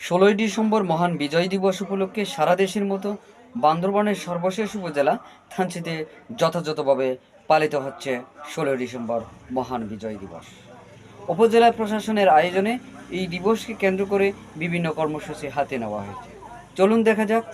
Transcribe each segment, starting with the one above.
ষোলোই ডিসেম্বর মহান বিজয় দিবস উপলক্ষে সারা দেশের মতো বান্দরবানের সর্বশেষ উপজেলা থানচিতে যথাযথভাবে পালিত হচ্ছে ষোলোই ডিসেম্বর মহান বিজয় দিবস। উপজেলা প্রশাসনের আয়োজনে এই দিবসকে কেন্দ্র করে বিভিন্ন কর্মসূচি হাতে নেওয়া হয়েছে। চলুন দেখা যাক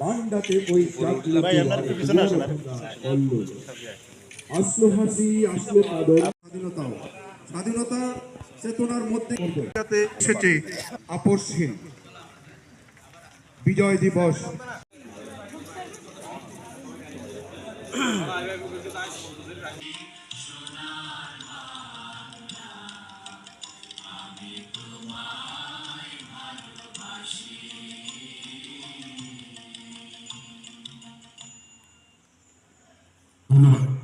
বান্ডাতে আসলো হাসি আসলো কাদর স্বাধীনতাও স্বাধীনতা চেতনার মধ্যে এসেছে। আপসহীন। বিজয় দিবস। No.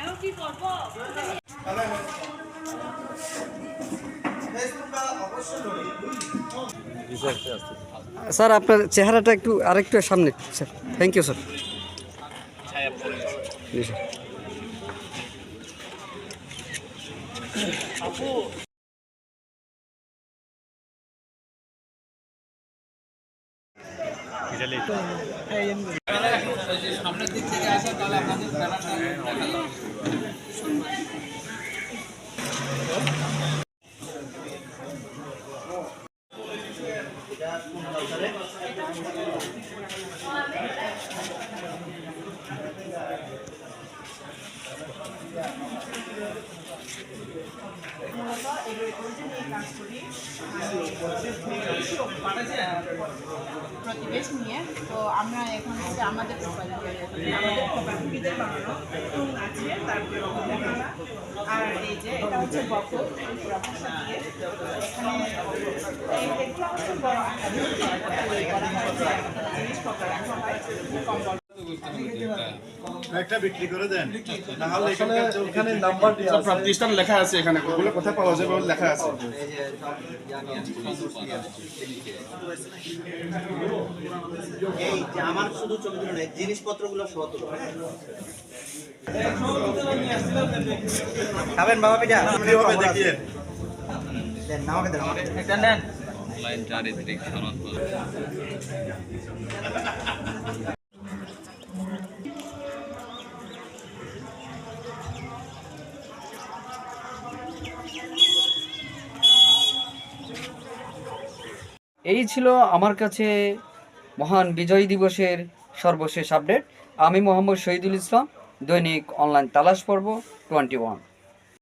এখন কি করব? স্যার আপনার চেহারাটা একটু আরেকটু সামনে। স্যার থ্যাংক ইউ স্যার জি স্যার সামনের দিক থেকে আসা তাহলে আপনাদের ব্যানারটা প্রতিবেশ নিয়ে তো আমরা এখন হচ্ছে আমাদের আমাদের বানানো ফুল আছে তারপরে আর এই যে এটা হচ্ছে বকর এখানে এগুলো হচ্ছে বড় করা হয় জিনিসপত্র রাখা হয় কম্বল একটা বিক্রি করে দেন। না হলে আসলে এখানকার যে- এখানে নাম্বার দেওয়া প্রতিষ্ঠান লেখা আছে এখানে। ওগুলো কোথায় পাওয়া যাবে? লেখা আছে। আমার শুধু খাবেন বাবা পিঠা? কীভাবে দেখিয়ে। দেন দেন আমাকে এটা নেন। এই ছিল আমার কাছে মহান বিজয় দিবসের সর্বশেষ আপডেট আমি মোহাম্মদ শহীদুল ইসলাম, দৈনিক অনলাইন তালাশ পর্ব টোয়েন্টি ওয়ান